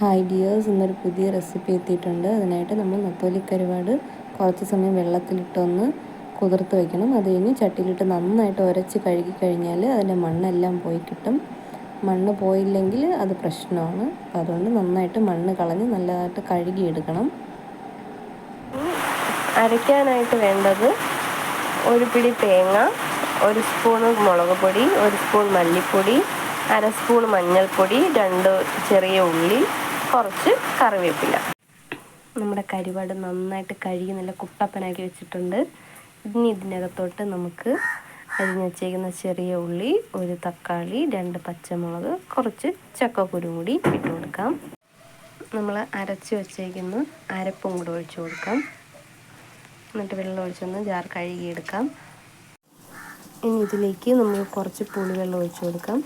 Hi dears ഇന്നൊരു പുതിയ recipe എത്തിയിട്ടുണ്ട്. അതിനായിട്ട് നമ്മൾ നത്തോലി കരുവാട് കുറച്ച് സമയം വെള്ളത്തിലിട്ടൊന്ന് കുതിർത്ത് വെക്കണം. അത് കഴിഞ്ഞ് ചട്ടിയിലിട്ട് നന്നായിട്ട് ഉരച്ച് കഴുകി കഴിഞ്ഞാൽ അതിന്റെ മണ്ണെല്ലാം പോയി കിട്ടും. മണ്ണ് പോയില്ലെങ്കിൽ അത് പ്രശ്നമാണ്. അതുകൊണ്ട് നന്നായിട്ട് മണ്ണ് കളഞ്ഞ് നല്ലതായിട്ട് കഴുകിയെടുക്കണം. അരയ്ക്കാനായിട്ട് വേണ്ടത് ഒരു പിടി തേങ്ങ ഒരു സ്പൂൺ മുളക് പൊടി ഒരു സ്പൂൺ മല്ലിപ്പൊടി അര സ്പൂൺ മഞ്ഞൾപ്പൊടി രണ്ട് ചെറിയ ഉള്ളി കുറച്ച് കറിവേപ്പില. നമ്മുടെ കരിവാട് നന്നായിട്ട് കഴുകി നല്ല കുട്ടപ്പനാക്കി വെച്ചിട്ടുണ്ട്. ഇനി ഇതിനകത്തോട്ട് നമുക്ക് അരിഞ്ഞ് വെച്ചേക്കുന്ന ചെറിയ ഉള്ളി ഒരു തക്കാളി രണ്ട് പച്ചമുളക് കുറച്ച് ചക്കക്കുരു കൂടി ഇട്ട് കൊടുക്കാം. നമ്മൾ അരച്ച് വെച്ചേക്കുന്ന അരപ്പും കൂടെ ഒഴിച്ചു കൊടുക്കാം. എന്നിട്ട് വെള്ളം ഒഴിച്ചൊന്ന് ജാർ കഴുകിയെടുക്കാം. ഇനി ഇതിലേക്ക് നമ്മൾ കുറച്ച് പുളിവെള്ളം ഒഴിച്ചു കൊടുക്കാം.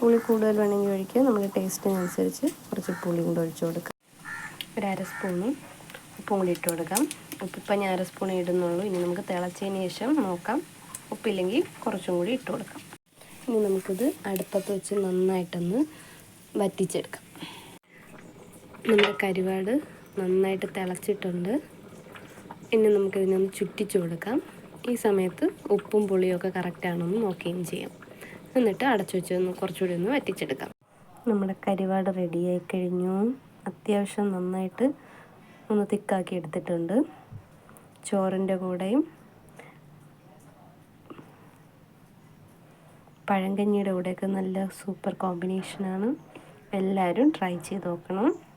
പുളി കൂടുതൽ വേണമെങ്കിൽ ഒഴിക്കുക നമ്മുടെ ടേസ്റ്റിനനുസരിച്ച് കുറച്ച് പുളി കൂടെ ഒഴിച്ചു കൊടുക്കാം. ഒരു അര സ്പൂണ് ഉപ്പും കൂടി ഇട്ട് കൊടുക്കാം. ഉപ്പിപ്പം ഞാൻ അര സ്പൂൺ ഇടുന്നുള്ളൂ. ഇനി നമുക്ക് തിളച്ചതിന് ശേഷം നോക്കാം. ഉപ്പില്ലെങ്കിൽ കുറച്ചും കൂടി ഇട്ട് കൊടുക്കാം. ഇനി നമുക്കിത് അടുപ്പത്ത് വെച്ച് നന്നായിട്ടൊന്ന് വറ്റിച്ചെടുക്കാം. നമ്മുടെ കരുവാട് നന്നായിട്ട് തിളച്ചിട്ടുണ്ട്. ഇനി നമുക്കിതിനൊന്ന് ചുറ്റിച്ചു കൊടുക്കാം. ഈ സമയത്ത് ഉപ്പും പുളിയൊക്കെ കറക്റ്റാണെന്ന് നോക്കുകയും ചെയ്യാം. എന്നിട്ട് അടച്ചു വെച്ച് ഒന്ന് കുറച്ചുകൂടി ഒന്ന് വറ്റിച്ചെടുക്കാം. നമ്മുടെ കരിവാട് റെഡിയായി കഴിഞ്ഞു. അത്യാവശ്യം നന്നായിട്ട് ഒന്ന് തിക്കാക്കി എടുത്തിട്ടുണ്ട്. ചോറിന്റെ കൂടെയും പഴങ്കഞ്ഞിയുടെ കൂടെയൊക്കെ നല്ല സൂപ്പർ കോമ്പിനേഷനാണ് എല്ലാവരും ട്രൈ ചെയ്ത് നോക്കണം.